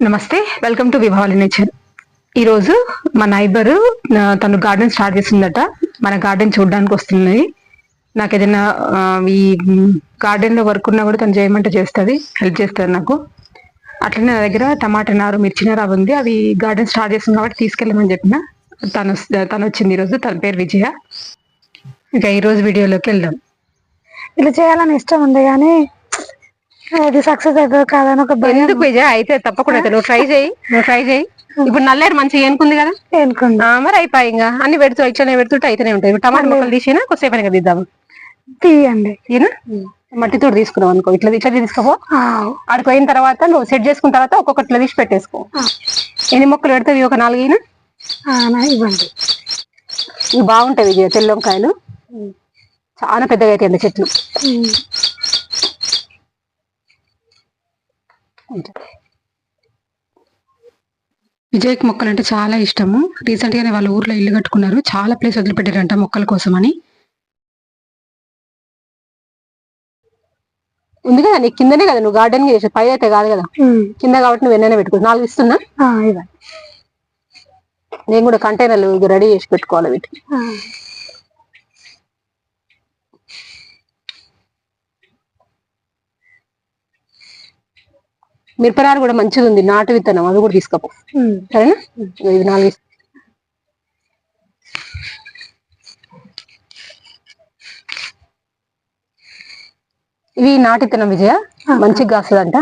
నమస్తే welcome to విభావలి nature ఈరోజు మా నైబర్ తను గార్డెన్ స్టార్ట్ చేసిందట. మన గార్డెన్ చూడడానికి వస్తున్నాయి. నాకు ఏదైనా ఈ గార్డెన్లో వర్క్ ఉన్నా కూడా తను చేయమంటే చేస్తుంది హెల్ప్ చేస్తుంది నాకు. అట్లనే నా దగ్గర టమాటా నారు మిర్చి నారు అవి ఉంది. అవి గార్డెన్ స్టార్ట్ చేస్తుంది కాబట్టి తీసుకెళ్ళమని చెప్పిన. తను తను వచ్చింది ఈరోజు తన పేరు విజయ. ఇంకా ఈరోజు వీడియోలోకి వెళ్దాం. ఇలా చేయాలని ఇష్టం ఉంది కానీ అది సక్సెస్ అవుతుంది కాదని ఒక భయం. ఎందుకు విజయ? అయితే తప్పకుండా అయితే నువ్వు ట్రై చేయి. నువ్వు ట్రై చేయి. ఇప్పుడు నల్లేరు మంచిగా ఏనుకుంది కదా? అనుకుంది ఆ, మరి అయిపోయి ఇంకా. అన్ని పెడుతూ ఇట్లనే పెడుతుంటే అయితేనే ఉంటాయి. ఇప్పుడు టమాటా ముక్కలు తీసినా కొద్దిసేపు అయినా తీద్దాము తీయండి. ఈయన మట్టి తోడు తీసుకున్నావు అనుకో. ఇట్లా ఇట్లా తీసుకోపో. ఆడికి పోయిన తర్వాత నువ్వు సెట్ చేసుకున్న తర్వాత ఒక్కొక్కటి ఇట్లా తీసి పెట్టేసుకో. ఎన్ని మొక్కలు పెడతావి ఒక నాలుగైనా ఆ, నా ఇవ్వండి. ఇవి బాగుంటాయి తెల్ల వంకాయలు. చాలా పెద్దగా అవుతాయండి చెట్లు. ఉమ్. విజయ్కి మొక్కలు అంటే చాలా ఇష్టము. రీసెంట్ గానే వాళ్ళ ఊర్లో ఇల్లు కట్టుకున్నారు. చాలా ప్లేస్ వదిలిపెట్టారంట మొక్కల కోసమని. ఉంది కదా నీకు కిందనే కదా నువ్వు గార్డెన్ చేసి పై అయితే కాదు కదా. కింద కాబట్టి నువ్వు వెన్ననే పెట్టుకో నాలుగు ఇస్తున్నా? నేను కూడా కంటైనర్లు రెడీ చేసి పెట్టుకోవాలి వీటికి. ఆ, మిరపనారు కూడా మంచిది ఉంది నాటు విత్తనం అది కూడా తీసుకోపో. సరేనా ఇది నాలుగు. ఇవి నాటు విత్తనం విజయ మంచిగా కాస్తుందంట.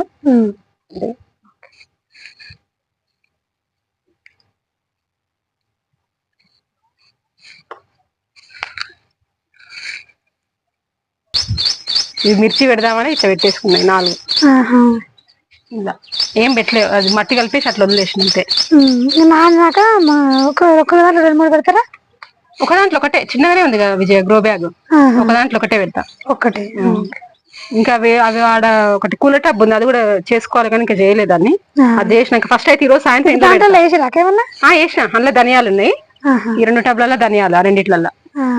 ఇవి మిర్చి పెడదామని ఇట్లా పెట్టేసుకున్నాయి నాలుగు. ఇలా ఏం పెట్టలేవు అది మట్టి కలిపేసి అట్లా వదిలేసిన అంతే. నాన్నాక ఒక ఒక దాంట్లో రెండు మూడు పెడతారా? ఒక దాంట్లో ఒకటే చిన్నగానే ఉంది కదా విజయ గ్రో బ్యాగ్. ఒక దాంట్లో ఒకటే పెడతా. ఒక్కటి ఇంకా అవి అవి ఆడ ఒకటి కూల టబ్ ఉంది అది కూడా చేసుకోవాలి కానీ ఇంకా చేయలేదు దాన్ని. అది చేసినాక ఫస్ట్ అయితే ఈ రోజు సాయంత్రం వేసిన. అందులో ధనియాలు ఉన్నాయి. ఈ రెండు టబ్లలో ధనియాలు ఆ రెండిట్లలో.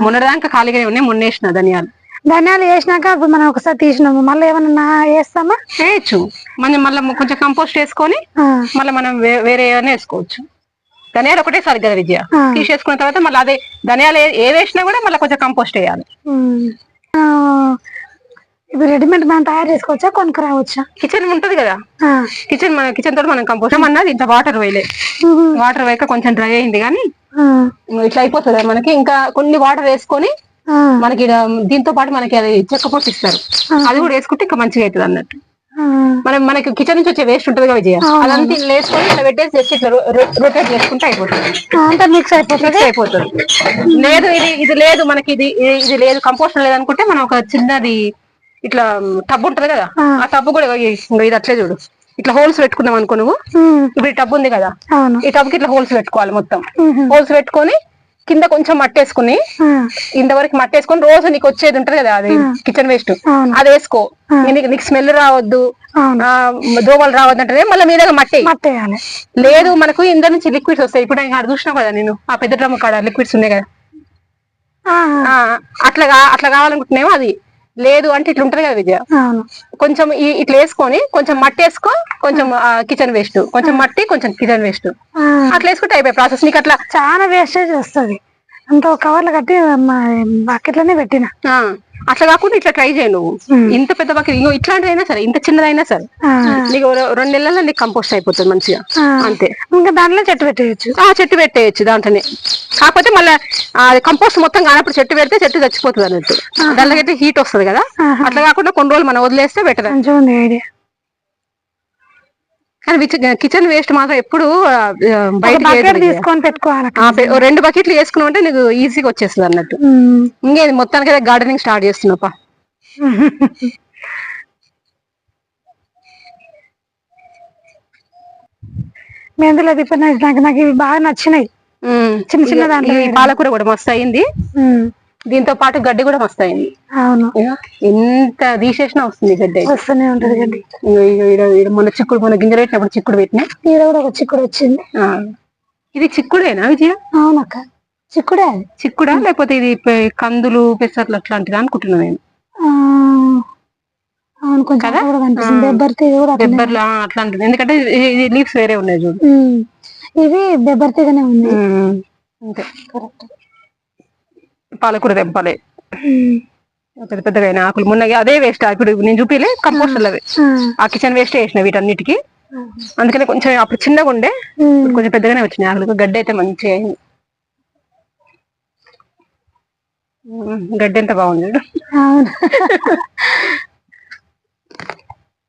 మొన్నటిదాకా ఖాళీగానే ఉన్నాయి మొన్న వేసిన ధనియాలు. ధనియాలు వేసినాక ఇప్పుడు మనం ఒకసారి తీసినాము మళ్ళీ ఏమన్నా వేస్తామా వేయచ్చు మనం మళ్ళీ కొంచెం కంపోస్ట్ వేసుకొని. మళ్ళీ మనం వేరే ఏమైనా వేసుకోవచ్చు ధనియాలు ఒకటే సరి కదా విజయ ఆ. తీసేసుకున్న తర్వాత మళ్ళీ అదే ధనియాలు ఏ- వేసినా కూడా మళ్ళీ కొంచెం కంపోస్ట్ వేయాలి ఇప్పుడు రెడీమేడ్ మనం తయారు చేసుకోవచ్చా కొనుక్కు రావచ్చా కిచెన్ ఉంటది కదా. కిచెన్ మన కిచెన్ తోటి మనం కంపోస్ట్ అన్నది ఇంత వాటర్ వేయలే. వాటర్ వేయక కొంచెం డ్రై అయింది కానీ. ఇట్లా అయిపోతుంది మనకి ఇంకా కొన్ని వాటర్ వేసుకొని. మనకి దీంతో పాటు మనకి అది చెక్క పొట్టు ఇస్తారు. అది కూడా వేసుకుంటే ఇంకా మంచిగా అవుతుంది అన్నట్టు. మనం మనకి కిచెన్ నుంచి వచ్చే వేస్ట్ ఉంటుంది కదా విజయ? అదంతా వేసుకొని ఇట్లా పెట్టేసి జస్ట్ ఇట్లా రొటేట్ చేసుకుంటే అయిపోతుంది. అంతా మిక్స్ అయిపోతుంది. మిక్స్ అయిపోతుంది. లేదు ఇది ఇది లేదు మనకి ఇది ఇది- లేదు కంపోస్ట్ లేదు అనుకుంటే మనం ఒక చిన్నది ఇట్లా టబ్ ఉంటది కదా? ఆ. టబ్ కూడా ఇది అట్లే చూడు. ఇట్లా హోల్స్ పెట్టుకున్నాం అనుకో నువ్వు. ఇప్పుడు ఈ టబ్ ఉంది కదా? ఈ టబ్కి ఇట్లా హోల్స్ పెట్టుకోవాలి మొత్తం. హోల్స్ పెట్టుకొని కింద కొంచెం మట్టేసుకుని. ఇంతవరకు మట్టేసుకొని రోజు నీకు వచ్చేది ఉంటది కదా అది కిచెన్ వేస్ట్. అది వేసుకో. నీకు నీకు స్మెల్ రావద్దు. దోమలు రావద్దు అంటే మళ్ళీ మీద మట్టి. మట్టేయాలి. లేదు మనకు ఇందులో నుంచి లిక్విడ్స్ వస్తాయి. ఇప్పుడు ఆడ చూసినావు కదా నేను. ఆ పెద్ద డ్రమ్ కాడ లిక్విడ్స్ ఉన్నాయి కదా. అట్లా అట్లా కావాలనుకుంటున్నామో అది. లేదు అంటే ఇట్లా ఉంటది కదా విజయ? కొంచెం ఇట్లా వేసుకొని కొంచెం మట్టి వేసుకో కొంచెం కిచెన్ వేస్ట్ కొంచెం మట్టి కొంచెం కిచెన్ వేస్ట్. అట్లా వేసుకుంటే అయిపోయి ప్రాసెస్ నీకు అట్లా చాలా వేస్టేజ్ వస్తుంది. అంత ఒక కవర్లు కట్టి బకెట్లోనే పెట్టిన. అట్లా కాకుండా ఇట్లా ట్రై చేయి నువ్వు. ఇంత పెద్ద బకెట్ ఇంకో ఇట్లాంటిదైనా సరే ఇంత చిన్నదైనా సరే. నీకు రెండు నెలల్లో నీకు కంపోస్ట్ అయిపోతుంది మంచిగా. అంతే. ఇంకా దాంట్లో చెట్టు పెట్టేయచ్చు. ఆ చెట్టు పెట్టేయచ్చు దాంట్లోనే. కాకపోతే మళ్ళీ కంపోస్ట్ మొత్తం కానప్పుడు చెట్టు పెడితే చెట్టు చచ్చిపోతుంది అన్నట్టు. దాంట్లో అయితే హీట్ వస్తుంది కదా. అట్లా కాకుండా కొన్ని రోజులు మనం వదిలేస్తే బెటర్ కానీ కిచెన్ వేస్ట్ మాత్రం ఎప్పుడు బయట తీసుకొని పెట్టుకోవాలి రెండు బకెట్లు వేసుకున్నావు అంటే నీకు ఈజీగా వచ్చేస్తుంది అన్నట్టు. ఇంకేది మొత్తానికి గార్డెనింగ్ స్టార్ట్ చేస్తున్నాపా? అది ఇప్పుడు నాకు నాకు- ఇవి బాగా నచ్చినాయి. చిన్న చిన్న దాంట్లో పాలకూర కూడా మస్తు అయింది. దీంతో పాటు గడ్డి కూడా మస్తు అయింది. అవును. ఎంత తీసేసినా వస్తుంది గడ్డి. వస్తూనే ఉంటది గడ్డి. మొన్న చిక్కుడు మొన్న గింజలు పెట్టినప్పుడు చిక్కుడు పెట్టినా? ఈడ కూడా ఒక చిక్కుడు వచ్చింది. ఆ. ఇది చిక్కుడేనా విజయ? అవునక్క. చిక్కుడే చిక్కుడా? లేకపోతే ఇది కందులు పెసర్లు అట్లాంటిదా అనుకుంటున్నా నేను. ఆ, అవును కొంచెం కదా? అట్లా కూడా కనిపిస్తుంది. ఆ. బెబ్బర్తి ఇది కూడా అట్లనే. బెబ్బర్లు ఆ, అట్లా ఉంటుంది ఎందుకంటే ఇది లీవ్స్ వేరే ఉన్నాయి చూడు. ఇది బెబ్బర్తిగానే ఉంది అంతే. కరెక్ట్. పాలకూర తెంపాలి. పెద్ద పెద్దగా అయిన ఆకులు. మొన్న అదే వేస్ట్ ఇప్పుడు నేను చూపిలే కంపోస్టర్ అవి ఆ. కిచెన్ వేస్ట్ వేసిన వీటన్నిటికి. అందుకనే కొంచెం అప్పుడు చిన్నగా ఉండే కొంచెం పెద్దగానే వచ్చినాయి ఆకులు. గడ్డి అయితే మంచిగా అయింది. గడ్డి ఎంత బాగుంది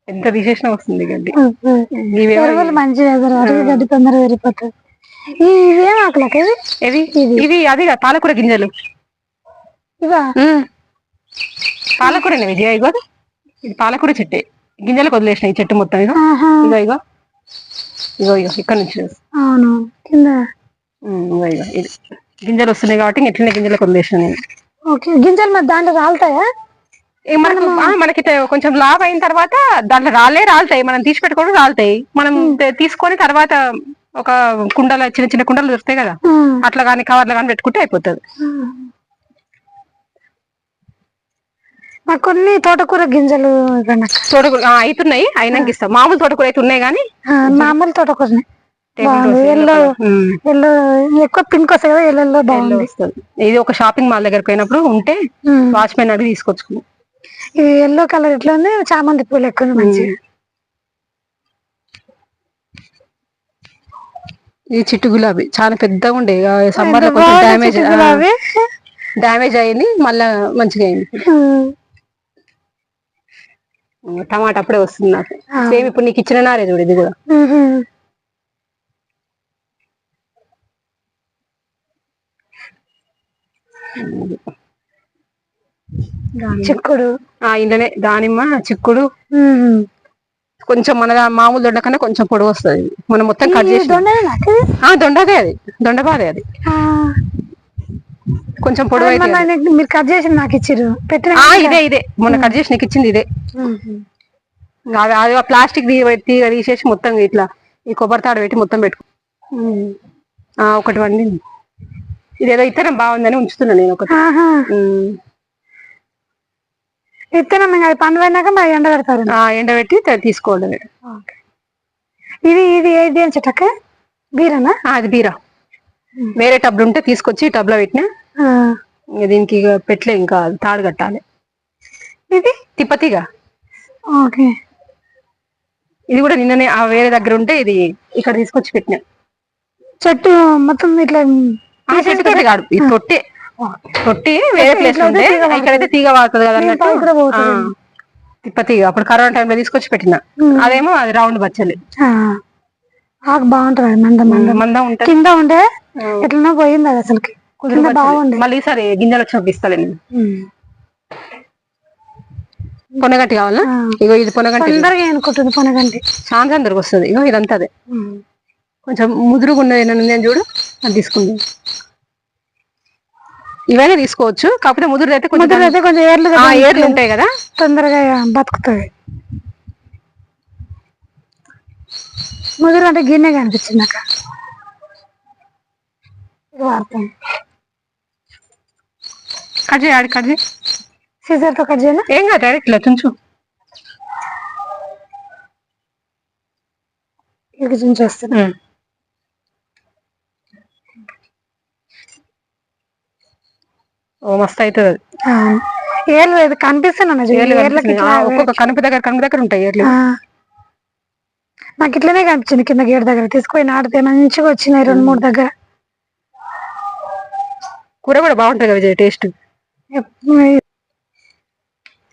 ఎంత తీసేసినా వస్తుంది గడ్డి. మంచిగా గడ్డి తొందరగా ఇవేం ఆకులకి ఇవి? అది పాలకూర గింజలు. పాలకూరనే విజయ? ఇగో ఇది పాలకూర చెట్టే. గింజలకు వదిలేసిన ఈ చెట్టు మొత్తం ఇగో. ఇగో ఇగో. ఇగో ఇగో ఇక్కడ నుంచి. అవును. కింద. ఇగో ఇగో ఇది. గింజలు వస్తున్నాయి కాబట్టి ఇంక ఇట్లనే గింజలకు వదిలేసిన నేను. ఓకే. గింజలు మరి దాంట్లో రాలుతాయా? మనకు కొంచెం లావ్ అయిన తర్వాత దాంట్లో రాలే రాలుతాయి. మనం తీసి పెట్టుకోవడం రాలుతాయి. మనం తీసుకొని తర్వాత ఒక కుండల చిన్న చిన్న కుండలు దొరుకుతాయి కదా. అట్లా కానీ కవర్లు కానీ పెట్టుకుంటే అయిపోతుంది. నాకు కొన్ని తోటకూర గింజలు. తోటకూర ఆ, అవుతున్నాయి అయినాక ఇస్తాం. మామూలు తోటకూర అయితే ఉన్నాయి కానీ మామూలు తోటకూరని. Rose yellow. ఎల్లో ఎక్కువ పింక్ వస్తాయి కదా ఎల్లో ఎల్లో వస్తుంది. ఇది ఒక షాపింగ్ మాల్ దగ్గర పోయినప్పుడు ఉంటే. వాచ్మెన్ అడిగి తీసుకొచ్చుకున్నాం. ఇది ఎల్లో కలర్ ఇట్లా ఉంది చామంతి పూలు ఎక్కువ మంచిగా. ఇది చిట్టు గులాబీ చాలా పెద్దగా ఉండే. సమ్మర్లో కొంచెం గులాబీ. డ్యామేజ్ అయింది మళ్ళా మంచిగా అయింది. టమాటా అప్పుడే వస్తుంది నాకు. సేమ్ ఇప్పుడు నీకు ఇచ్చిన నారే చూడు ఇది కూడా. చిక్కుడు. ఆ ఇంట్లోనే దానిమ్మ చిక్కుడు. కొంచెం మన మామూలు దొండ కన్నా కొంచెం పొడవు వస్తుంది. మనం మొత్తం కట్ చేసి? ఆ దొండదే అది. దొండబాదే అది. కొంచెం పొడవు అయితే మీరు కట్ చేసి నాకు ఆ ఇదే ఇదే. మొన్న కట్ చేసి నీకు ఇచ్చింది ఇదే. అది అది ప్లాస్టిక్ తీగ తీసేసి మొత్తం ఇట్లా ఈ కొబ్బరి తాడు పెట్టి మొత్తం పెట్టుకో. ఆ ఒకటి వండి ఇదేదో ఇత్తనం బాగుందని ఉంచుతున్నా నేను ఒకటి. ఆహా. ఉమ్. విత్తనం ఇంకా అది పండు అయినాక మరి ఎండ పెడతారు. ఆ ఎండబెట్టి త- తీసుకోవడమే ఓకే. ఇది ఇది ఏది అని చెట్టక్క బీరనా? ఆ, అది బీరా. వేరే టబ్లు ఉంటే తీసుకొచ్చి టబ్లో పెట్టినా. ఆ. ఇంక దీనికి ఇక పెట్లే ఇంకా తాడు కట్టాలి. ఇది? తిప్పతిగా. ఓకే. ఇది కూడా నిన్ననే ఆ వేరే దగ్గర ఉంటే ఇది ఇక్కడ తీసుకొచ్చి పెట్టినా. చెట్టు మొత్తం ఇట్లా ఆ చెట్టు తోటి కాదు ఇది తొట్టి. తొట్టి వేరే ప్లేస్ ఉంటే. ఇక్కడైతే తీగ వాడుతుంది కదా నేను అన్నట్టు. అప్పుడు కరోనా టైంలో తీసుకొచ్చి పెట్టిన. అదేమో అది రౌండ్ బచ్చలి. ఆకు బాగుంటది మంద మంద. మందం ఉంటుంది. కింద ఉండే ఎట్లనో పోయింది అది అసలుకి. కింద బాగుండే. మళ్ళీ ఈసారి గింజలు నేను. ఉమ్. పొనగంటి కావాలా. ఇగో ఇది పొనగంటి. తొందరగా అనుకుంటుంది పొనగంటి. చాలా అందరికి వస్తుంది. ఇగో ఇదంతా అదే. కొంచెం ముదురుగా ఉన్నది ఏమైనా ఉంది అని చూడు. అది తీసుకుంది. ఇవైనా తీసుకోవచ్చు. కాకపోతే ముదురు అయితే కొంచెం అయితే కొంచెం ఏర్లు ఏర్లు ఉంటాయి కదా. తొందరగా బతుకుతుంది. ముదురు అంటే గిన్నె కనిపించింది అక్క. కట్ చేయి ఆడి కట్ చేయి. సీజర్తో కట్ చేయనా? ఏం కాదు డైరెక్ట్ ఇలా తుంచు. ఇది ఓ మస్తు అవుతుంది అది. ఏర్లు ఇది కనిపిస్తున్నాను ఏర్లు ఏర్లకి కనిపిస్తున్నాయి. ఇట్లా ఆ, ఒక్కొక్క కనుపు దగ్గర కనుపు దగ్గర ఉంటాయి ఏర్లు. నాకు ఇట్లనే కనిపించింది కింద గేట్ దగ్గర తీసుకుపోయి నాటితే మంచిగా వచ్చినాయి రెండు మూడు దగ్గర. కూర కూడా బాగుంటుంది కదా టేస్ట్?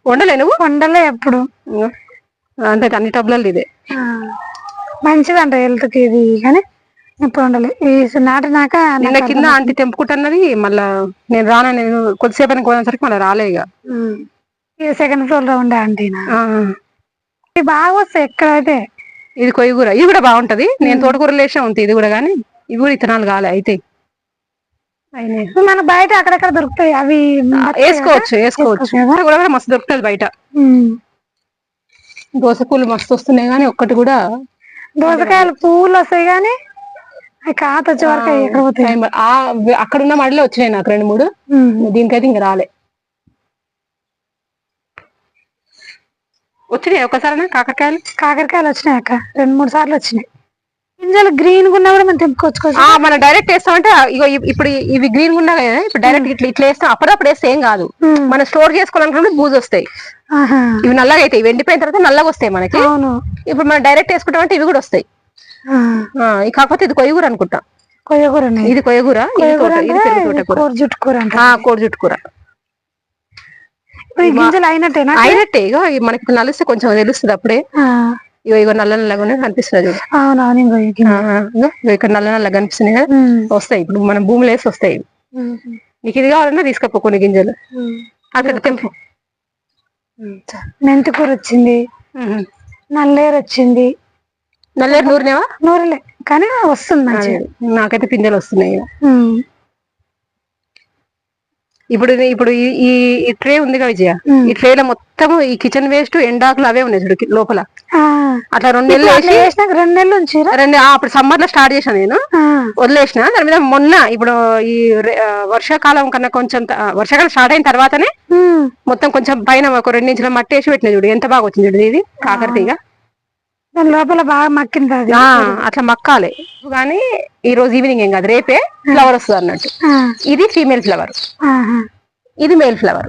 వండలే నువ్వు? వండలే ఎప్పుడు. అంటే అన్ని టబ్లలో ఇదే. మంచిదంట హెల్త్కి ఇది కానీ ఎప్పుడు వండలే. ఈ నాటినాక నిన్న నాకు కింద ఆంటీ తెంపుకుంటున్నది మళ్ళా నేను రానా నేను కొద్దిసేపు పోయేసరికి మళ్ళీ రాలే ఇక సెకండ్ ఫ్లోర్లో ఉండే ఆంటీనా బాగా వస్తాయి ఎక్కడైతే? ఇది కొయ్యగూర ఇది కూడా బాగుంటది. నేను తోటకూరలు వేసా ఉంది ఇది కూడా కానీ ఇవి కూడా ఇత్తనాలు కాలే అయితే. అయినాయి. మన బయట అక్కడక్కడ దొరుకుతాయి. అవి వేసుకోవచ్చు వేసుకోవచ్చు? కూడా మస్తు దొరుకుతుంది బయట. ఉమ్. దోస పూలు మస్తు వస్తున్నాయి కానీ ఒక్కటి కూడా దోసకాయలు పువ్వులు వస్తాయి కానీ అవి కాత వచ్చే వరకు ఎక్కడ పోతాయి? అక్కడ ఉన్న మడిలో వచ్చినాయి నాకు రెండు మూడు. దీనికైతే ఇంక రాలే. వచ్చినాయి ఒకసారి కాకరకాయలు? కాకరకాయలు వచ్చినాయి అక్క. రెండు మూడు సార్లు వచ్చినాయి. గింజలు గ్రీన్గా ఉన్నా కూడా మనం తెంపుకొచ్చుకోవచ్చు ఆ మనం డైరెక్ట్ వేస్తామంటే ఇగో ఇప్పుడు ఇవి గ్రీన్ ఉన్నాయి కదా ఇప్పుడు డైరెక్ట్ ఇట్లా ఇట్లా వేస్తాం. అప్పుడప్పుడు వేస్తే ఏం కాదు. ఉమ్. మనం స్టోర్ చేసుకోవాలనుకుంటే బూజు వస్తాయి. ఇవి నల్లగా అవుతాయి ఇవి ఎండిపోయిన తర్వాత నల్లగా వస్తాయి మనకి. ఇప్పుడు మనం డైరెక్ట్ వేసుకుంటామంటే ఇవి కూడా వస్తాయి. కాకపోతే ఇది కొయ్యగూర అనుకుంటా. కొయ్యగూర ఇది కొయ్యగూర ఇది కొయ్యగూర తోట ఇది అంటే పెరుగు తోటకూర కూర. జుట్టు కూర అంట ఆ, కోడి జుట్టు కూర. ఇప్పుడు ఈ గింజలు అయినట్టేనా? అయినట్టే. ఇగో మనకి నలిస్తే కొంచెం తెలుస్తుంది అప్పుడే. ఇగో ఇగో నల్ల ఇగో ఇగో ఇక్కడ నల్ల నల్లగా కనిపిస్తున్నాయి కదా. వస్తాయి. ఇప్పుడు మనం భూమిలో వేసి వస్తాయి. నీకు ఇది కావాలన్నా తీసుకపో కొన్ని గింజలు. అక్కడ తెంపు. మెంతి కూర వచ్చింది. నల్లేరు వచ్చింది. నల్లేరు నూరినేవా? నూరలే. కానీ వస్తుంది నాకైతే పిందెలు వస్తున్నాయి. ఇప్పుడు ఇప్పుడు ఈ- ఈ ట్రే ఉంది కదా విజయ. ఈ ట్రేలో మొత్తం ఈ కిచెన్ వేస్ట్ ఎండాకులు అవే ఉన్నాయి చూడు లోపల. అట్లా రెండు నెలలు వేసి రెండు నెలలు రెండు అప్పుడు సమ్మర్లో స్టార్ట్ చేశాను నేను. వదిలేసిన. దాని మీద మొన్న ఇప్పుడు ఈ వర్షాకాలం కన్నా కొంచెం వర్షాకాలం స్టార్ట్ అయిన తర్వాతనే మొత్తం కొంచెం పైన ఒక రెండు ఇంచుల మట్టి వేసి పెట్టిన చూడు. ఎంత బాగా వచ్చింది చూడు ఇది? కాకరతీగ. దాని లోపల బాగా మక్కింది అది అట్లా మక్కాలి. కానీ ఈ రోజు ఈవినింగ్ ఏం కాదు రేపే ఫ్లవర్ వస్తుంది అన్నట్టు. ఇది ఫీమేల్ ఫ్లవర్. ఇది మేల్ ఫ్లవర్.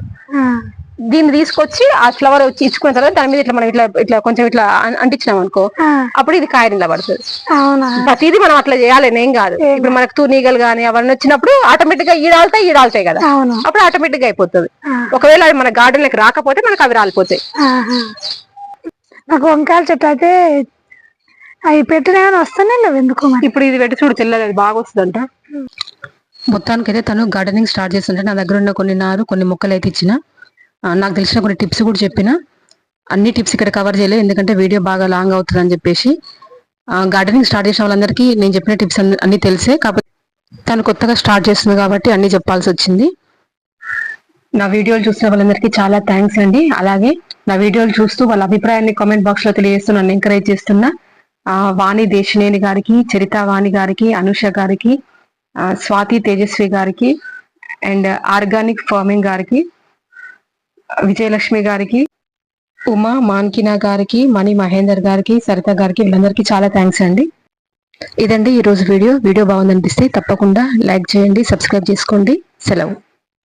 దీన్ని తీసుకొచ్చి ఆ ఫ్లవర్ వచ్చి ఇచ్చుకున్న తర్వాత దాని మీద ఇట్లా మనం ఇట్లా ఇట్లా కొంచెం ఇట్లా అంటించినాం అనుకో. అప్పుడు ఇది కాయ నిలబడుతుంది అవునా? ప్రతిదీ మనం అట్లా చేయాలి ఏం కాదు. ఇప్పుడు మనకు తూనీగలు కానీ అవన్నీ వచ్చినప్పుడు ఆటోమేటిక్గా ఈడాలుతాయి ఈడాలుతాయి కదా. అప్పుడు ఆటోమేటిక్గా అయిపోతుంది. ఒకవేళ అది మన గార్డెన్ లకి రాకపోతే మనకు అవి రాలిపోతాయి. నాకు వంకాయల చెట్టు అయితే అవి పెట్టినా కానీ వస్తానే లేవు ఎందుకు మరి? ఇప్పుడు ఇది పెట్టి చూడు తెల్లది అది బాగా వస్తుందంట. మొత్తానికి అయితే తను గార్డెనింగ్ స్టార్ట్ చేస్తుంటే నా దగ్గర ఉన్న కొన్ని నారు కొన్ని మొక్కలు అయితే ఇచ్చిన. నాకు తెలిసిన కొన్ని టిప్స్ కూడా చెప్పిన. అన్ని టిప్స్ ఇక్కడ కవర్ చేయలేదు ఎందుకంటే వీడియో బాగా లాంగ్ అవుతుంది అని చెప్పేసి గార్డెనింగ్ స్టార్ట్ చేసిన వాళ్ళందరికీ నేను చెప్పిన టిప్స్ అన్ని తెలిసే. కాకపోతే తను కొత్తగా స్టార్ట్ చేస్తుంది కాబట్టి అన్ని చెప్పాల్సి వచ్చింది. నా వీడియోలు చూసిన వాళ్ళందరికీ చాలా థ్యాంక్స్ అండి. అలాగే నా వీడియోలు చూస్తూ వాళ్ళ అభిప్రాయాన్ని కామెంట్ బాక్స్లో ఎంకరేజ్ చేస్తున్న వాణి దేశినేని గారికి చరిత వాణి గారికి అనుష గారికి స్వాతి తేజస్వి గారికి అండ్ ఆర్గానిక్ ఫార్మింగ్ గారికి విజయలక్ష్మి గారికి ఉమా మాన్కినా గారికి మణి మహేందర్ గారికి సరిత గారికి వీళ్ళందరికీ చాలా థ్యాంక్స్ అండి. ఇదండి ఈ రోజు వీడియో. వీడియో బాగుందనిపిస్తే తప్పకుండా లైక్ చేయండి సబ్స్క్రైబ్ చేసుకోండి. సెలవు.